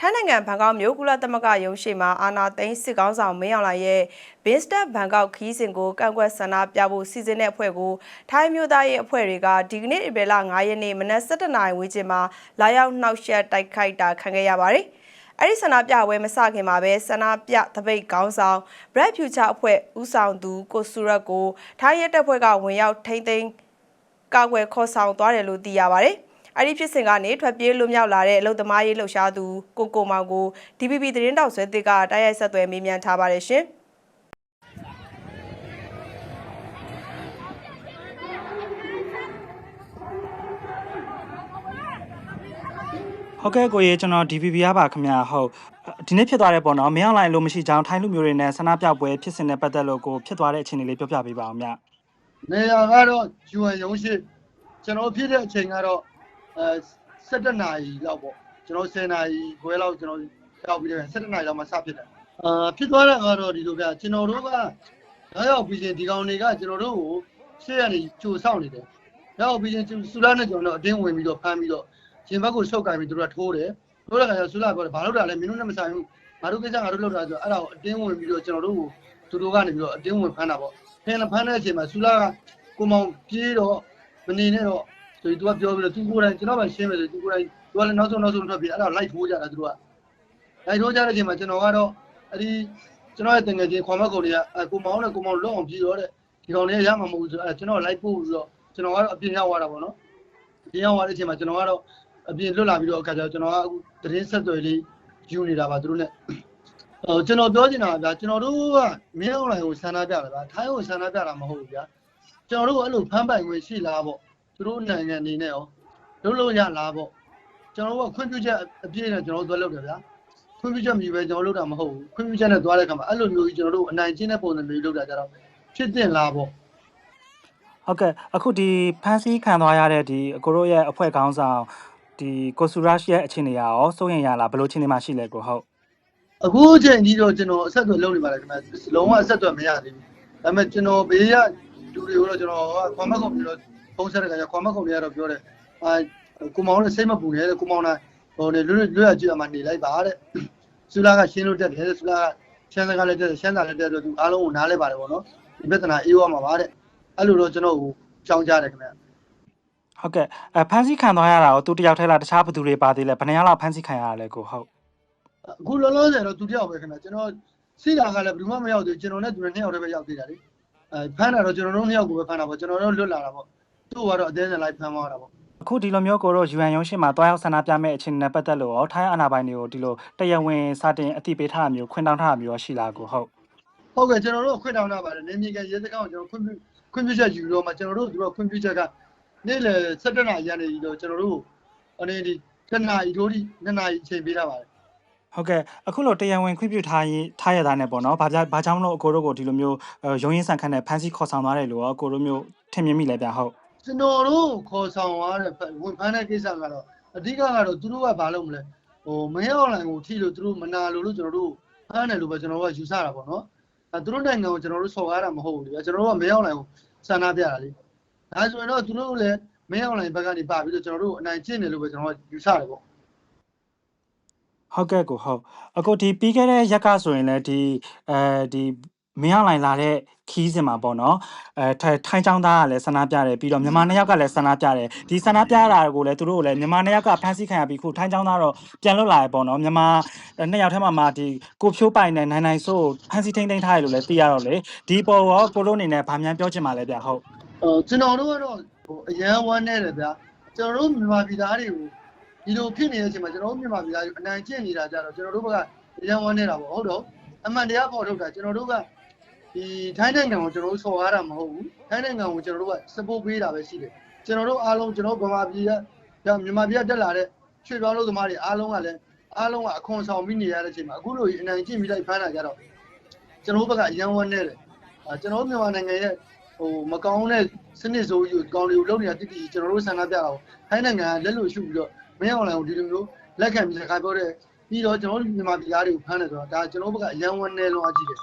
ထိုင်းနိုင်ငံဘန်ကောက်မြို့ကုလသမဂ္ဂရုံးရှိမှာအာနာသိန်းစစ်ကောင်းဆောင်မင်းအောင်လှိုင်ရဲ့ဘင်းစတက်ဘန်ကောက်ခီးစဉ်ကိုကန့်ကွက်ဆန္ဒပြဖို့စီစဉ်တဲ့အဖွဲ့ကိုထိုင်းမျိုးသားရေးအဖွဲ့တွေကဒီကနေ့ဧပြီလ9ရက်နေ့မနက်7:00နာရီဝန်းကျင်မှာလာရောက်နှောက်ယှက်တိုက်ခိုက်တာခံခဲ့ရပါတယ်။အဲ့ဒီဆန္ဒပြပွဲမစခင်မှာပဲဆန္ဒပြတပိတ်ကောင်းဆောင် Brad Future အဖွဲ့ဦးဆောင်သူကိုစုရက်ကိုထိုင်းရဲတပ်ဖွဲ့ကဝင်ရောက်ထိန်းသိမ်းကာကွယ်ခေါ်ဆောင်သွားတယ်လို့သိရပါတယ်။ အဲ့ဒီဖြစ်စဉ်ကနေထွက်ပြေးလွတ်မြောက်လာတဲ့အလုသမားရေးလှုပ်ရှားသူကိုကိုမောင်ကို DPP သတင်းတောက်ဆွဲတစ်ကတိုက်ရိုက်ဆက်သွယ်မေးမြန်းထားပါတယ်ရှင်။ဟုတ်ကဲ့ကိုရေကျွန်တော် DVB ရပါခင်ဗျာဟုတ်ဒီနေ့ဖြစ်သွားတယ်ပေါ့နော်မင်းအောင်လိုင်းလို့မရှိကြောင်းထိုင်းလူမျိုးတွေနဲ့ဆန္ဒပြပွဲဖြစ်စဉ်နဲ့ပတ်သက်လို့ကိုဖြစ်သွားတဲ့အခြေအနေလေးပြောပြပေးပါအောင်ဗျနေရာကတော့ယူအန်ရုံးရှိကျွန်တော်ဖြစ်တဲ့အချိန်ကတော့ အဲ17နာရီလောက်ပေါ့ကျွန်တော်10နာရီခွဲလောက်ကျွန်တော်ရောက်ပြီးတော့17နာရီလောက်မှစဖြစ်တယ်အာဖြစ်သွားတာကတော့ဒီလိုဗျကျွန်တော်တို့ကရောက်ပြီးချင်းဒီကောင်တွေကကျွန်တော်တို့ကိုရှေ့ကနေကြိုဆောက်နေတယ်ရောက်ပြီးချင်းဆူလာနဲ့ကျွန်တော်တို့အတင်းဝင်ပြီးတော့ဖမ်းပြီးတော့ရှင်ဘက်ကိုဆုတ်ကင်ပြီးသူတို့ကထိုးတယ်ထိုးတဲ့ခါကျဆူလာပြောတယ်ဘာလို့တာလဲမင်းတို့နဲ့မဆိုင်ဘူးငါတို့ကိစ္စငါတို့လုပ်တာဆိုအဲ့ဒါကိုအတင်းဝင်ပြီးတော့ကျွန်တော်တို့ကိုသူတို့ကနေပြီးတော့အတင်းဝင်ဖမ်းတာပေါ့ဖမ်းဖမ်းတဲ့အချိန်မှာဆူလာကကိုမောင်ပြေးတော့မနေနဲ့တော့ ဆိုပြီးသူကပြောပြီးတော့သူကိုယ်တိုင်ကျွန်တော်မှရှင်းမယ်ဆိုသူကိုယ်တိုင်သူကလည်းနောက်ဆုံးနောက်ဆုံးထွက်ပြေးအဲ့ဒါလိုက်ထိုးကြတာသူတို့ကလိုက်ထိုးကြတဲ့အချိန်မှာကျွန်တော်ကတော့အဲ့ဒီကျွန်တော်ရဲ့တငယ်ချင်းခွန်မကုံတွေကအဲကိုမောင်နဲ့ကိုမောင်လွတ်အောင်ပြေးတော့တဲ့ဒီကောင်လေးရမှာမဟုတ်ဘူးဆိုအဲ့ကျွန်တော်လိုက်ပို့ပြီးတော့ကျွန်တော်ကတော့အပြင်ရောက်သွားတာပေါ့နော်အပြင်ရောက်သွားတဲ့အချိန်မှာကျွန်တော်ကတော့အပြင်လွတ်လာပြီးတော့အခါကျတော့ကျွန်တော်ကအခုသတင်းဆက်သွယ်လေးယူနေတာပါသူတို့နဲ့ဟိုကျွန်တော်ပြောချင်တာကဗျာကျွန်တော်တို့ကမင်းအောင်လိုင်ကိုဆန္ဒပြတာဗျာထိုင်းကိုဆန္ဒပြတာမဟုတ်ဘူးဗျာကျွန်တော်တို့အဲ့လိုဖမ်းပိုင်ခွင့်ရှိလားပေါ့ သူတို့နိုင်ငံအနေနဲ့ရောလုပ်လို့ရလားပေါ့ကျွန်တော်တို့ကခွင့်ပြုချက်အပြည့်နဲ့ကျွန်တော်တို့သွားလုပ်တယ်ဗျာခွင့်ပြုချက်မြည်ပဲကျွန်တော်လုပ်တာမဟုတ်ဘူးခွင့်ပြုချက်နဲ့သွားတဲ့အခါမှာအဲ့လိုမျိုးကြီးကျွန်တော်တို့အနိုင်ကျင့်တဲ့ပုံစံမျိုးလုပ်တာကြတော့ဖြစ်တင်လားပေါ့ဟုတ်ကဲ့အခုဒီဖန်စီခံသွားရတဲ့ဒီအကိုတို့ရဲ့အဖွဲ့ခေါင်းဆောင်ဒီကိုဆူရရှ်ရဲ့အခြေအနေကရောစိုးရင်ရလားဘယ်လိုအခြေအနေမှရှိလဲကိုဟုတ်အခုအချိန်ကြီးတော့ကျွန်တော်အဆက်အသွယ်လုပ်နေပါတယ်ခင်ဗျာလုံးဝအဆက်အသွယ်မရသေးဘူးဒါပေမဲ့ကျွန်တော်ဘေးကလူတွေကိုတော့ကျွန်တော်ခွန်မကုံပြီးတော့ ဖုန်းဆက်တဲ့ခါကျခွန်မကုံတွေကတော့ပြောတယ်အာကိုမောင်နဲ့စိတ်မပူနဲ့တဲ့ကိုမောင်နဲ့ဟိုနေလွတ်လွတ်ရကြည့်အမှနေလိုက်ပါတဲ့ဆူလာကရှင်းလို့တက်တယ်ဆူလာကရှမ်းစကားလည်းတက်တယ်ရှမ်းသာလည်းတက်တယ်သူအားလုံးကိုနားလဲပါတယ်ပေါ့နော်ဒီပြဿနာအေးဝမှာပါတဲ့အဲ့လိုတော့ကျွန်တော်ကိုကြောင်းကြတယ်ခင်ဗျာဟုတ်ကဲ့အဖန်စီခံသွားရတာရောသူတယောက်တည်းလားတခြားဘသူတွေပါသေးလဲဘယ်နှစ်ယောက်လောက်ဖန်စီခံရတာလဲကိုဟုတ်အခုလောလောဆယ်တော့သူတယောက်ပဲခင်ဗျာကျွန်တော်စိလာကလည်းဘယ်သူမှမရောက်သေးဘူးကျွန်တော်နဲ့သူနဲ့နှစ်ယောက်တည်းပဲရောက်သေးတာလေအဲဖမ်းတာတော့ကျွန်တော်တို့နှစ်ယောက်ကိုပဲဖမ်းတာပေါ့ကျွန်တော်တို့လွတ်လာတာပေါ့ သူ့ကတော့အသေးစိတ်လိုက်ဖမ်းသွားတာပေါ့အခုဒီလိုမျိုးကိုတို့ UN ရုံးရှိမှာတွားရောက်ဆန္ဒပြမဲ့အခြေအနေနဲ့ပတ်သက်လို့ရောထိုင်းအာဏာပိုင်တွေကိုဒီလိုတရားဝင်စတင်အသိပေးထားတာမျိုးခွင့်တောင်းထားတာမျိုးရောရှိလားကိုဟုတ်ဟုတ်ကဲ့ကျွန်တော်တို့ခွင့်တောင်းတာပါတယ်နေမြေကရဲစခန်းကိုကျွန်တော်ခွင့်ပြုခွင့်ပြုချက်ယူတော့မှကျွန်တော်တို့တို့ခွင့်ပြုချက်ကနေ့လယ်7နာရီရနေပြီးတော့ကျွန်တော်တို့အနေဒီ7နာရီတို့ဒီ2နာရီအချိန်ပေးထားပါတယ်ဟုတ်ကဲ့အခုလိုတရားဝင်ခွင့်ပြုထားရင်ထားရတာနဲ့ပေါ့နော်ဘာကြဘာကြောင့်မလို့အကိုတို့ကိုဒီလိုမျိုးရုံရင်းဆန်ခတ်နဲ့ဖန်စီခေါ်ဆောင်သွားတယ်လို့ရောအကိုတို့မျိုးထင်မြင်မိလဲဗျဟုတ် ကျွန်တော်တို့ခေါ်ဆောင်ရတဲ့ဝန်ဖမ်းတဲ့ကိစ္စကတော့အဓိကကတော့သူတို့ကဘာလုပ်မလဲဟိုမင်းအွန်လိုင်းကိုထိလို့သူတို့မနာလို့လို့ကျွန်တော်တို့ဖမ်းတယ်လို့ပဲကျွန်တော်တို့ကယူဆတာပေါ့နော်အဲသူတို့နိုင်ငံကိုကျွန်တော်တို့ဆော်ကားတာမဟုတ်ဘူးလေကျွန်တော်တို့ကမင်းအွန်လိုင်းကိုစန္ဒပြတာလေဒါဆိုရင်တော့သူတို့လည်းမင်းအွန်လိုင်းဘက်ကနေပါပြီးတော့ကျွန်တော်တို့အနိုင်ကျင့်တယ်လို့ပဲကျွန်တော်တို့ယူဆတယ်ပေါ့ဟုတ်ကဲ့ကိုဟုတ်အခုဒီပြီးခဲ့တဲ့ရက်ကဆိုရင်လည်းဒီအဲဒီ မင်းအောင်လိုင်လာတဲ့ခီးစင်မှာပေါ့နော်အဲထိုင်ထိုင်းချောင်းသားကလည်းဆန္ဒပြတယ်ပြီးတော့မြန်မာနှစ်ယောက်ကလည်းဆန္ဒပြတယ်ဒီဆန္ဒပြတာကိုလည်းသူတို့ကလည်းမြန်မာနှစ်ယောက်ကဖမ်းဆီးခံရပြီးခုထိုင်းချောင်းသားတော့ပြန်လွတ်လာရပေါ့နော်မြန်မာနှစ်ယောက်ထဲမှာမှဒီကိုဖြိုးပိုင်နဲ့နိုင်နိုင်ဆိုးဖမ်းဆီးထိန်းသိမ်းထားရလို့လည်းသိရတော့လေဒီပေါ်ရောကိုလိုအနေနဲ့ဗာမြန်ပြောချင်ပါလဲဗျဟုတ်ဟိုကျွန်တော်တို့ကတော့ဟိုအရန်ဝမ်းနေတယ်ဗျာကျွန်တော်တို့မြန်မာပြည်သားတွေကိုဒီလိုဖြစ်နေတဲ့အချိန်မှာကျွန်တော်တို့မြန်မာပြည်သားတွေအနိုင်ကျင့်နေတာကြတော့ကျွန်တော်တို့ဘက်ကအရန်ဝမ်းနေတာပေါ့ဟုတ်တော့အမှန်တရားပေါ်ထုတ်တာကျွန်တော်တို့က ဒီထိုင်းနိုင်ငံကိုကျွန်တော်တို့ဆော်ကားတာမဟုတ်ဘူးထိုင်းနိုင်ငံကိုကျွန်တော်တို့က support ပေးတာပဲရှိတယ်ကျွန်တော်တို့အားလုံးကျွန်တော်ဗမာပြည်ကမြန်မာပြည်ကတက်လာတဲ့ရွှေပြောင်းလို့သမားတွေအားလုံးကလည်းအားလုံးကအခွန်ဆောင်ပြီးနေရတဲ့အချိန်မှာအခုလိုအနိုင်ကျင့်ပြီးလိုက်ဖမ်းတာကြတော့ကျွန်တော်တို့ဘက်ကအရန်ဝမ်းနေတယ်အဲကျွန်တော်တို့မြန်မာနိုင်ငံရဲ့ဟိုမကောင်းတဲ့စနစ်ဆိုးကြီးကိုကောင်းတွေကိုလုပ်နေတာတိတိကျွန်တော်တို့ဆန္ဒပြတာကိုထိုင်းနိုင်ငံကလက်လို့ရှုပြီးတော့မင်းအောင်လိုင်ကိုဒီလိုမျိုးလက်ခံပြီးစကားပြောတဲ့ပြီးတော့ကျွန်တော်တို့မြန်မာပြည်သားတွေကိုဖမ်းတယ်ဆိုတော့ဒါကျွန်တော်ဘက်ကအရန်ဝန်းနေလုံးအကြည့်တယ်